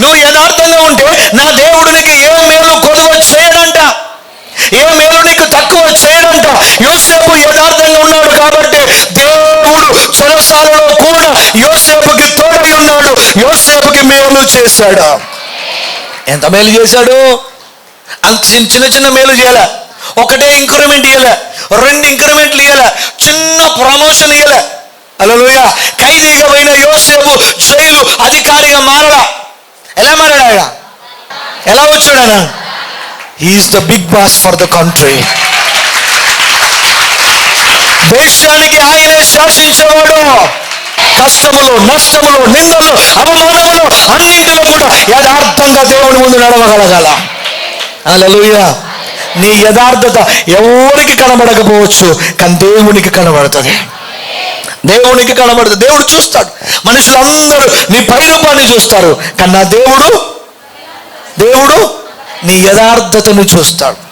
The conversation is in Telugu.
నువ్వు యథార్థంగా ఉంటే నా దేవుడు నీకు ఏ మేలు కొదువ చేయడంట. ఏ మేలు నీకు తక్కువ చేయడంట. యోసేపు యథార్థంగా ఉన్నాడు కాబట్టి దేవుడు చెరసాలలో కూడా యోసేపుకి తోడై ఉన్నాడు. యోసేపుకి మేలు చేశాడు. ఎంత మేలు చేశాడు? అంత చిన్న చిన్న చిన్న మేలు చేయాల. ఒకటే ఇంక్రిమెంట్ ఇయ్యలే. రెండు ఇంక్రిమెంట్లు ఇయ్యలే. చిన్న ప్రమోషన్ ఇయ్యాల. అలలుయ ఖైదీగా పోయిన యోసేపు జైలు అధికారిగా మారడా ఎలా మారాడు ఆయన ఎలా వచ్చాడు ఆయన he is the big boss for the country దేశానికి ఆయనే శాసించేవాడు. కష్టములు నష్టములు నిందలు అవమానములు అన్నింటిలో కూడా యథార్థంగా దేవుని ముందు నడవగలగాల. అలలుయ నీ యథార్థత ఎవరికి కనబడకపోవచ్చు కానీ దేవునికి కనబడుతుంది. దేవునికి కనబడుతుంది. దేవుడు చూస్తాడు. మనుషులందరూ నీ పై రూపాన్ని చూస్తారు కానీ నా దేవుడు దేవుడు నీ యథార్థతను చూస్తాడు.